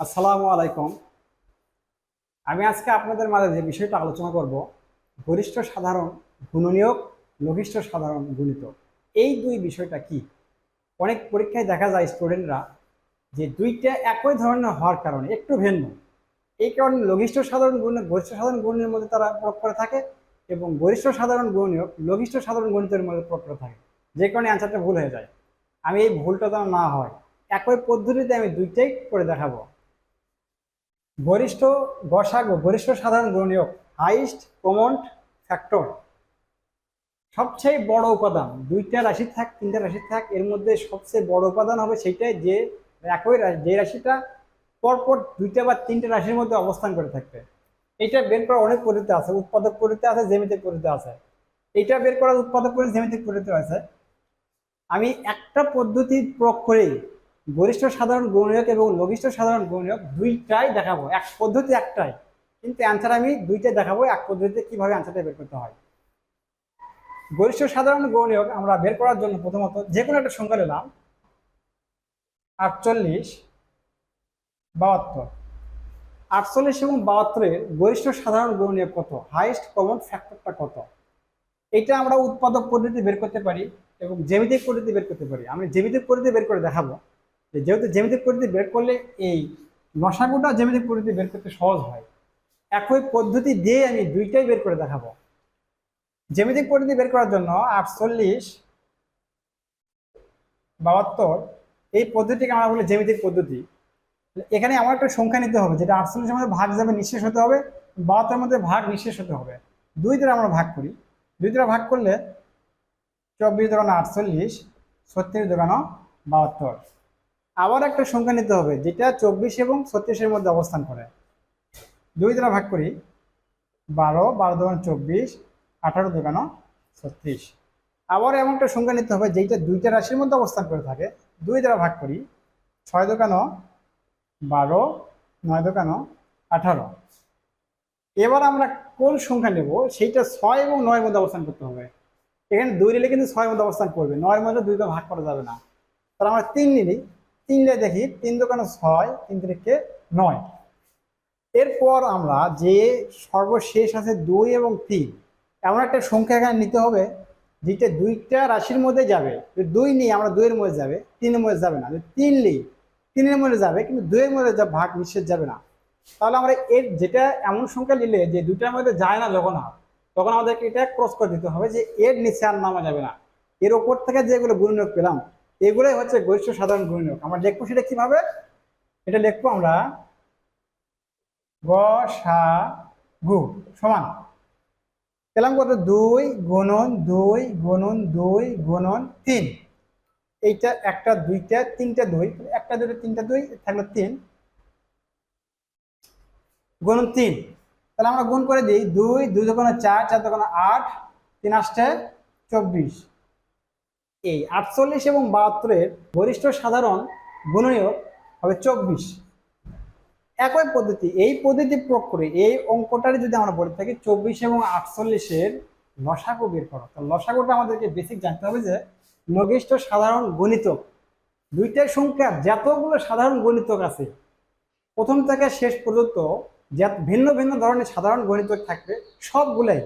আসসালামু আলাইকুম। আমি আজকে আপনাদের মাঝে যে বিষয়টা আলোচনা করব গরিষ্ঠ সাধারণ গুণনীয়ক লঘিষ্ঠ সাধারণ গুণিত। এই দুই বিষয়টা কি? অনেক পরীক্ষায় দেখা যায় স্টুডেন্টরা যে দুইটা একই ধরনের হওয়ার কারণে একটু ভিন্ন। এই কারণে লঘিষ্ঠ সাধারণ গুণ গরিষ্ঠ সাধারণ গুণের মধ্যে তারা প্রয়োগ করে থাকে এবং গরিষ্ঠ সাধারণ গুণনীয়ক লঘিষ্ঠ সাধারণ গণিতের মধ্যে প্রয়োগ করে থাকে। যে কারণে অ্যান্সারটা ভুল হয়ে যায়। আমি এই ভুলটা যেন না হয়, একই পদ্ধতিতে আমি দুইটাই করে দেখাবো। গরিষ্ঠ গসাগু গরিষ্ঠ সাধারণ গুণনীয়ক হাইস্ট কমন ফ্যাক্টর সবচেয়ে বড় উপাদান, দুইটা রাশি থাক, তিনটা রাশি থাক, এর মধ্যে সবচেয়ে বড় উপাদান হবে সেইটাই যে, একই যে রাশিটা পরপর দুইটা বা তিনটা রাশির মধ্যে অবস্থান করে থাকবে। এটা বের করার অনেক পদ্ধতি আছে, উৎপাদক পদ্ধতি আছে জেমিতে পদ্ধতি আছে। এটা বের করার উৎপাদক পদ্ধতি, জ্যামিতিক পদ্ধতি আছে আমি একটা পদ্ধতি প্রয়োগ করেই গরিষ্ঠ সাধারণ গৌণীয়ক এবং লঘিষ্ঠ সাধারণ গৌণীয়ক দুইটাই দেখাবো, এক পদ্ধতি, একটাই। কিন্তু অ্যান্সার আমি দুইটাই দেখাবো, এক পদ্ধতিতে কীভাবে অ্যান্সারটা বের করতে হয়। গরিষ্ঠ সাধারণ গৌণীয়ক আমরা বের করার জন্য প্রথমত যে কোনো একটা সংখ্যা নিলাম। আটচল্লিশ, বাহাত্তর। আটচল্লিশ এবং বাহাত্তরের গরিষ্ঠ সাধারণ গৌণীয়ক কত? হাইয়েস্ট কমন ফ্যাক্টরটা কত? এটা আমরা উৎপাদক পদ্ধতি বের করতে পারি এবং জেমিতিক পদ্ধতি বের করতে পারি। আমি জ্যামিতিক পদ্ধতি বের করে দেখাবো। যেহেতু জ্যামিতিক পদ্ধতি বের করলে এই মশাগুটা জ্যামিতিক পদ্ধতি বের করতে সহজ হয়। একই পদ্ধতি দিয়ে আমি দুইটাই বের করে দেখাবো। জ্যামিতিক পদ্ধতি বের করার জন্য আটচল্লিশ বাহাত্তর, এই পদ্ধতিকে আমরা বলি জ্যামিতিক পদ্ধতি। এখানে আমার একটা সংখ্যা নিতে হবে, যেটা আটচল্লিশের মধ্যে ভাগ যাবে নিঃশেষ হতে হবে, বাহাত্তরের মধ্যে ভাগ নিঃশেষ হতে হবে। দুই দ্বারা আমরা ভাগ করি। দুই দ্বারা ভাগ করলে চব্বিশ দোকানো আটচল্লিশ, ছত্রিশ দোকানো বাহাত্তর। আবার একটা সংখ্যা নিতে হবে, যেটা চব্বিশ এবং ছত্রিশের মধ্যে অবস্থান করে। দুই দ্বারা ভাগ করি, বারো বারো দোকান চব্বিশ, আঠারো দোকানো ছত্রিশ। আবার এমন একটা সংখ্যা নিতে হবে যেটা দুইটা রাশির মধ্যে অবস্থান করে থাকে, দুই দ্বারা ভাগ করি, ছয় দোকানো বারো, নয় দোকানো আঠারো। এবার আমরা কোন সংখ্যা নেব, সেইটা ছয় এবং নয়ের মধ্যে অবস্থান করতে হবে। এখানে দুই নিলে কিন্তু ছয়ের মধ্যে অবস্থান করবে, নয়ের মধ্যে দুইটা ভাগ করা যাবে না। তাহলে আমরা তিন নিলি তিন নিলে দেখি, তিন দোকানে ছয়, তিন তিরিখে নয়। এরপর আমরা যে সর্বশেষ আছে দুই এবং তিন, এমন একটা সংখ্যা এখানে নিতে হবে, যেটা দুইটা রাশির মধ্যে যাবে। দুই নিই আমরা দুইয়ের মধ্যে যাবে, তিনের মধ্যে যাবে না। তিন নিই, তিনের মধ্যে যাবে, কিন্তু দুইয়ের মধ্যে যা ভাগ নিশ্চিত যাবে না। তাহলে আমরা এর যেটা এমন সংখ্যা নিলে যে দুইটার মধ্যে যায় না যখন আর, তখন আমাদেরকে এটা ক্রস করে দিতে হবে যে এর নিচে আর নামা যাবে না। এর ওপর থেকে যেগুলো গুণনীয়ক পেলাম এগুলোই হচ্ছে গরিষ্ঠ সাধারণ গুণনীয়ক। আমরা লিখব সেটা কীভাবে? এটা লিখব আমরা গ, সা, গু সমান। পেলাম কত? দুই গুণন দুই গুণন দুই গুণন তিন। এইটা একটা, দুইটা, তিনটা দুই। একটা দুটো তিনটা দুই থাকল তিন। গুণন তিন। তাহলে আমরা গুণ করে দিই। দুই দুই দোকানে চার চার দোকানে আট, তিন আসছে চব্বিশ। এই আটচল্লিশ এবং বাহাত্তরের গরিষ্ঠ সাধারণ গুণনীয় হবে চব্বিশ। একই পদ্ধতি, এই পদ্ধতি প্রয়োগ করে এই অঙ্কটারে যদি আমরা বলে থাকি চব্বিশ এবং আটচল্লিশের লসাগু বের করো। তো লসাগুটা আমাদেরকে বেসিক জানতে হবে যে লঘিষ্ঠ সাধারণ গণিতক দুইটাই সংখ্যা যতগুলো সাধারণ গণিতক আছে, প্রথম থেকে শেষ পর্যন্ত যা ভিন্ন ভিন্ন ধরনের সাধারণ গণিতক থাকবে, সবগুলাই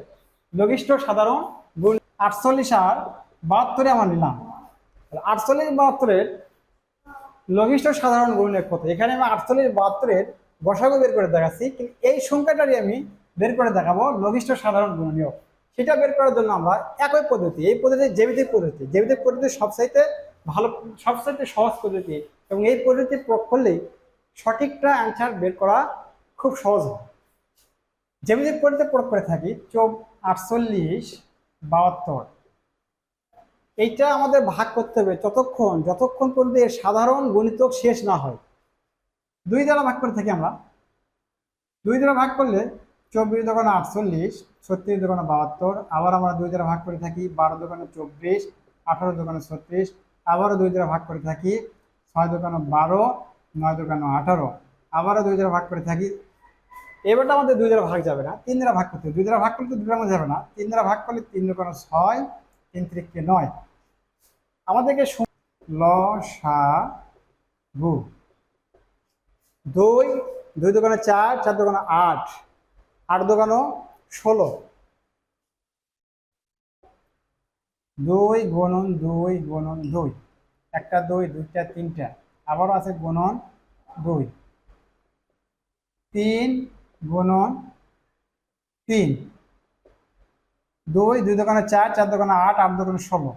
লঘিষ্ঠ সাধারণ গুণ, আটচল্লিশ আর বাহাত্তরে আমরা নিলাম। আটচল্লিশ বাহাত্তরের লঘিষ্ঠ সাধারণ গুণের কত? এখানে আমি আটচল্লিশ বাহাত্তরের বসাগু বের করে দেখাচ্ছি, কিন্তু এই সংখ্যাটারই আমি বের করে দেখাবো লঘিষ্ঠ সাধারণ গুণনীয় সেটা বের করার জন্য আমরা একই পদ্ধতি, এই পদ্ধতি জৈবিক পদ্ধতি। জৈবিক পদ্ধতি সবচাইতে ভালো, সবচাইতে সহজ পদ্ধতি এবং এই পদ্ধতি প্রয়োগ করলেই সঠিকটা অ্যান্সার বের করা খুব সহজ হয়। জৈবিক পদ্ধতি প্রয়োগ করে থাকি চোখ আটচল্লিশ বাহাত্তর। এইটা আমাদের ভাগ করতে হবে। ততক্ষণ যতক্ষণ পর্যন্ত এর সাধারণ গণিতক শেষ না হয়। দুই দ্বারা ভাগ করে থাকি আমরা। দুই দ্বারা ভাগ করলে চব্বিশ দোকানে আটচল্লিশ, ছত্রিশ দোকানে বাহাত্তর, আবার আমরা দুই দ্বারা ভাগ করে থাকি বারো দোকানে চব্বিশ, আঠারো দোকানে ছত্রিশ, আবারও দুই দ্বারা ভাগ করে থাকি ছয় দোকানে বারো, নয় দোকানে আঠারো, আবারও দুই দ্বারা ভাগ করে থাকি। এবারটা আমাদের দুই দ্বারা ভাগ যাবে না, তিন দ্বারা ভাগ করতে হবে। দুই দ্বারা ভাগ করলে তো দুই দ্বারা যাবে না। তিন দ্বারা ভাগ করলে তিন দোকানে ছয়, তিন তিরিখকে নয়। আমাদেরকে ল, সা, গু। দুই দুই দোকানে চার চার দোকানে আট আট দোকানো ষোলো। দুই গুণন দুই গুণন দুই। একটা, দুই, দুইটা, তিনটা। আবারও আছে গুণন দুই। তিন গুণন তিন। দুই দুই দোকানে চার চার দোকানে আট আট দোকানে ষোলো।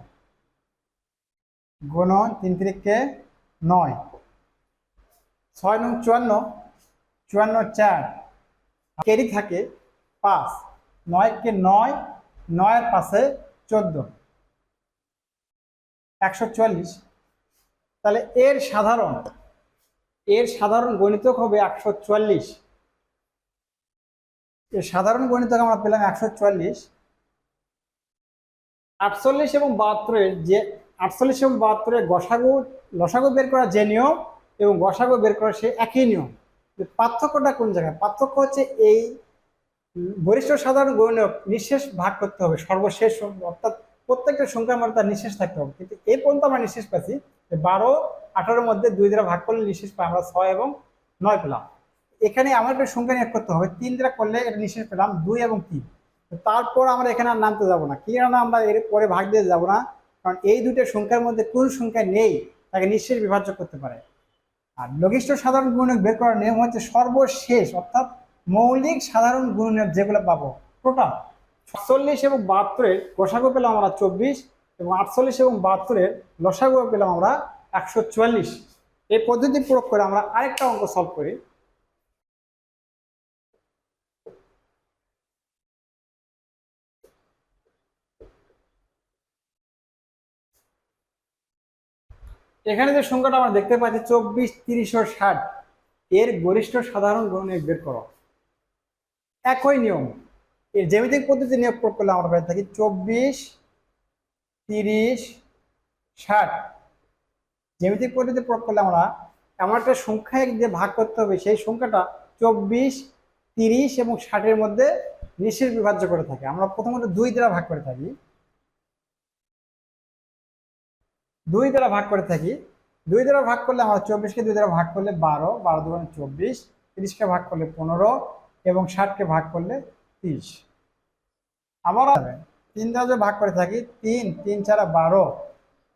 গুণন তিন তিরিখকে নয়। ছয় নং চুয়ান্ন চুয়ান্ন চার। কেরি থাকে পাঁচ, নয়কে নয়, নয়ের পাশে চোদ্দ। একশো চুয়াল্লিশ। তাহলে এর সাধারণ এর সাধারণ গণিতক হবে একশো চুয়াল্লিশ। এর সাধারণ গণিতক আমরা পেলাম একশো চুয়াল্লিশ। আটচল্লিশ এবং বাহাত্তরের যে আটচল্লিশ এবং বাহাত্তরের গসাগু, লসাগু বের করা যে নিয়ম এবং গসাগু বের করা সে একই নিয়ম। পার্থক্যটা কোন জায়গায়? পার্থক্য হচ্ছে এই গরিষ্ঠ সাধারণ গণিতক নিঃশেষ ভাগ করতে হবে, সর্বশেষ অর্থাৎ প্রত্যেকটা সংখ্যার মধ্যে তার নিঃশেষ থাকতে হবে। কিন্তু এই পর্যন্ত আমরা নিঃশেষ পাচ্ছি যে বারো, আঠারোর মধ্যে দুই দ্বারা ভাগ করলে নিঃশেষ পাই, আমরা ছয় এবং নয় পেলাম। এখানে আমার একটা সংখ্যা নিয়োগ করতে হবে, তিন দ্বারা করলে এটা নিঃশেষ পেলাম দুই এবং তিন। তারপর আমরা এখানে আর নামতে যাব না। কি আমরা এর পরে ভাগ দিয়ে যাব না? কারণ এই দুটো সংখ্যার মধ্যে কোন সংখ্যা নেই, তাকে নিঃশেষ বিভাজ্য করতে পারে। আর লঘিষ্ঠ সাধারণ গুণক বের করার নিয়ম হচ্ছে সর্বশেষ, অর্থাৎ মৌলিক সাধারণ গুণক যেগুলো পাবো, টোটাল। সাতচল্লিশ এবং বাহাত্তরের গোসাগু পেলাম আমরা চব্বিশ এবং আটচল্লিশ এবং বাহাত্তরের লসাগু পেলাম আমরা একশো চুয়াল্লিশ। এই পদ্ধতি প্রয়োগ করে আমরা আরেকটা অঙ্ক সলভ করি। এখানে যে সংখ্যাটা আমরা দেখতে পাচ্ছি, চব্বিশ, তিরিশ ষাট, এর গরিষ্ঠ সাধারণ গুণনীয়ক বের করো। একই নিয়ম। এর জ্যামিতিক পদ্ধতি নিয়োগ প্রয়োগ করলে আমরা পেয়ে থাকি চব্বিশ, তিরিশ, ষাট। জ্যামিতিক পদ্ধতি প্রয়োগ করলে আমরা এমন একটা সংখ্যায় যে ভাগ করতে হবে, সেই সংখ্যাটা চব্বিশ, তিরিশ এবং ষাটের মধ্যে নিঃশেষ বিভাজ্য করে থাকে। আমরা প্রথমত দুই দ্বারা ভাগ করে থাকি। দুই দ্বারা ভাগ করে থাকি। দুই দ্বারা ভাগ করলে আমরা চব্বিশকে, দুই দ্বারা ভাগ করলে বারো বারো দুগুণে চব্বিশ, তিরিশকে ভাগ করলে পনেরো, এবং ষাটকে ভাগ করলে তিরিশ। আবার তিন দ্বারা ভাগ করে থাকি, তিন তিন চারা বারো,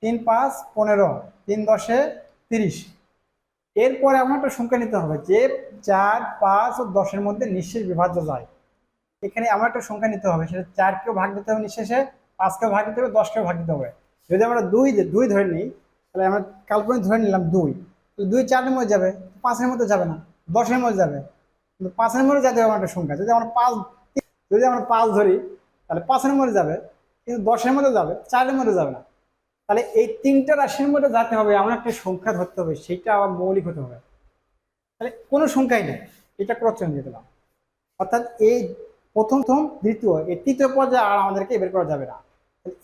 তিন পাঁচ, পনেরো, তিন দশে তিরিশ। এরপরে আমার একটা সংখ্যা নিতে হবে যে চার, পাঁচ ও দশের মধ্যে নিঃশেষ বিভাজ্য যায়। এখানে আমার একটা সংখ্যা নিতে হবে, সেটা চারকেও ভাগ দিতে হবে নিঃশেষে, পাঁচকেও ভাগ দিতে হবে, দশকেও ভাগ দিতে হবে। যদি আমরা দুই দুই ধরে নিই, তাহলে আমরা কাল্পনিক ধরে নিলাম দুই। দুই চারের মধ্যে যাবে, পাঁচের মধ্যে যাবে না, দশের মধ্যে যাবে। কিন্তু পাঁচের মধ্যে যেতে আমার একটা সংখ্যা, যদি আমরা পাঁচ যদি আমরা পাঁচ ধরি, তাহলে পাঁচের মধ্যে যাবে, কিন্তু দশের মধ্যে যাবে, চারের মধ্যে যাবে না। তাহলে এই তিনটা রাশির মধ্যে যেতে হবে, এমন একটা সংখ্যা ধরতে হবে, সেইটা আবার মৌলিক হতে হবে। তাহলে কোনো সংখ্যাই নেই, এটা ক্রচন দিয়ে দিলাম। অর্থাৎ এই প্রথম দ্বিতীয়, এই তৃতীয় পর্যায়ে আর আমাদেরকে বের করা যাবে না।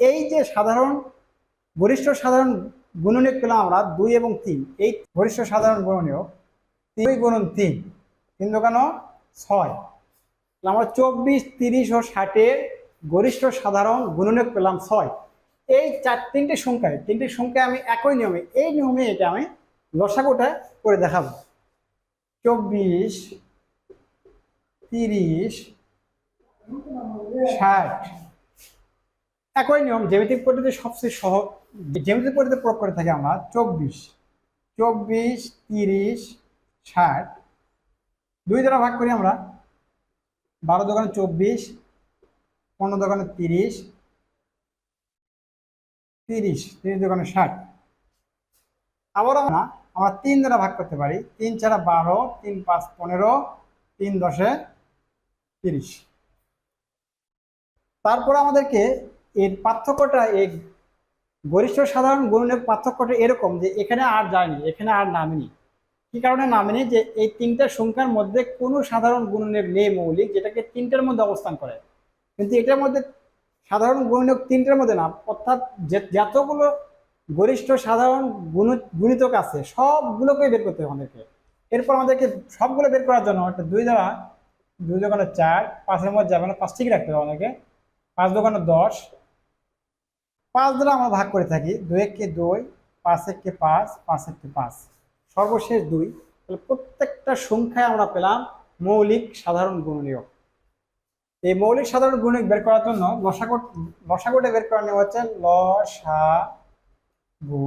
এই যে সাধারণ গরিষ্ঠ সাধারণ গুণনীয়ক পেলাম আমরা দুই এবং তিন। এই গরিষ্ঠ সাধারণ গুণনীয়ক দুই গুণন তিন। তিন দোকানো ছয়। আমরা চব্বিশ, তিরিশ ও ষাটের গরিষ্ঠ সাধারণ গুণনীয়ক পেলাম ছয়। এই চার, তিনটে সংখ্যায় তিনটে সংখ্যায় আমি একই নিয়মে, এই নিয়মে এটা আমি লসাগুটা করে দেখাবো। চব্বিশ, তিরিশ, ষাট একই নিয়ম, জ্যামিতিক পদ্ধতি সবচেয়ে সহজ। জ্যামিতিক পদ্ধতি প্রয়োগ করে থাকি আমরা চব্বিশ চব্বিশ, তিরিশ, ষাট। দুই দ্বারা ভাগ করি আমরা বারো দোকানে চব্বিশ, পনেরো দোকানে তিরিশ তিরিশ তিরিশ দোকানে ষাট। আবার আমরা আমরা তিন দ্বারা ভাগ করতে পারি। তিন চারা বারো, তিন পাঁচ পনেরো, তিন দশে তিরিশ। তারপর আমাদেরকে এর পার্থক্যটা এই গরিষ্ঠ সাধারণ গুণনের পার্থক্যটা এরকম যে এখানে আর যায়নি, এখানে আর নামেনি। কি কারণে নামেনি? যে এই তিনটা সংখ্যার মধ্যে কোনো সাধারণ গুণনের নেই মৌলিক, যেটাকে তিনটার মধ্যে অবস্থান করে। কিন্তু এটার মধ্যে সাধারণ গুণনীয়ক তিনটার মধ্যে না অর্থাৎ যতগুলো গরিষ্ঠ সাধারণ গুণ, গুণিতক আছে, সবগুলোকেই বের করতে হবে আমাদেরকে। এরপর আমাদেরকে সবগুলো বের করার জন্য একটা দুই দ্বারা, দুই দোকানে চার, পাঁচের মধ্যে যাবে না পাঁচ ঠিক রাখতে হবে আমাদেরকে, পাঁচ দোকানে দশ পাঁচ দ্বারা আমরা ভাগ করে থাকি। দুই এককে দুই, পাঁচ এককে পাঁচ পাঁচ এককে পাঁচ। সর্বশেষ দুই। তাহলে প্রত্যেকটা সংখ্যায় আমরা পেলাম মৌলিক সাধারণ গুণনীয়ক এই মৌলিক সাধারণ গুণিক বের করার জন্য লসাগু লসাগুটা বের করার নিয়ম হচ্ছে ল সা গু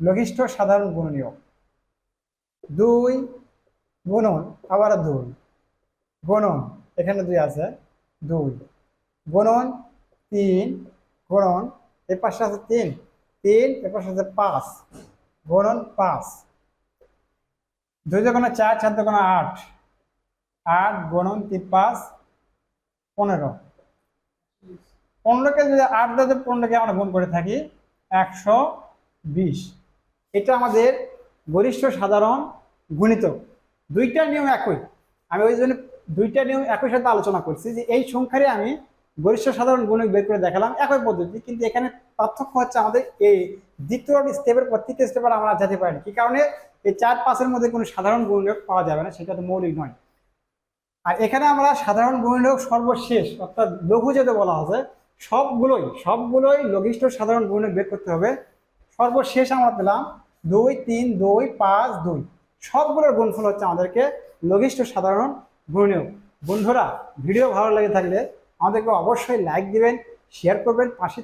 লঘিষ্ঠ সাধারণ গুণনীয়ক দুই গুণন, আবার দুই। গুণন, এখানে দুই আছে। দুই। গুণন, তিন। গুণন এর পাশে আছে তিন। তিন, এর পাশে আছে পাঁচ। গুণন পাঁচ। দুই দোকানে চার চার দোকানে আট। আট গুণন তিন, পাঁচ, পনেরো। পনেরোকে যদি আট দিয়ে পনেরোকে আমরা গুণ করে থাকি, একশো বিশ। এটা আমাদের গরিষ্ঠ সাধারণ গুণিত। দুইটা নিয়ম একই। আমি ওই জন্য দুইটা নিয়ম একই সাথে আলোচনা করছি যে এই সংখ্যারে আমি গরিষ্ঠ সাধারণ গুণক বের করে দেখালাম একই পদ্ধতি, কিন্তু এখানে পার্থক্য হচ্ছে আমাদের এই দ্বিতীয় স্টেপের পর তৃতীয় স্টেপের আমরা যেতে পারি কি কারণে? এই চার পাঁচের মধ্যে কোনো সাধারণ গুণক পাওয়া যাবে না, সেটা তো মৌলিক নয়। আর এখানে আমরা সাধারণ গুণক সর্বশেষ, অর্থাৎ লঘু যেতে বলা আছে, সবগুলোই সবগুলোই লঘিষ্ঠ সাধারণ গুণক বের করতে হবে। সর্বশেষ আমরা পেলাম দুই, তিন, দুই, পাঁচ, দুই। সবগুলোর গুণফল হচ্ছে আমাদেরকে লঘিষ্ঠ সাধারণ গুণনীয় বন্ধুরা, ভিডিও ভালো লেগে থাকলে আমাদেরকে অবশ্যই লাইক দিবেন শেয়ার করবেন পাশে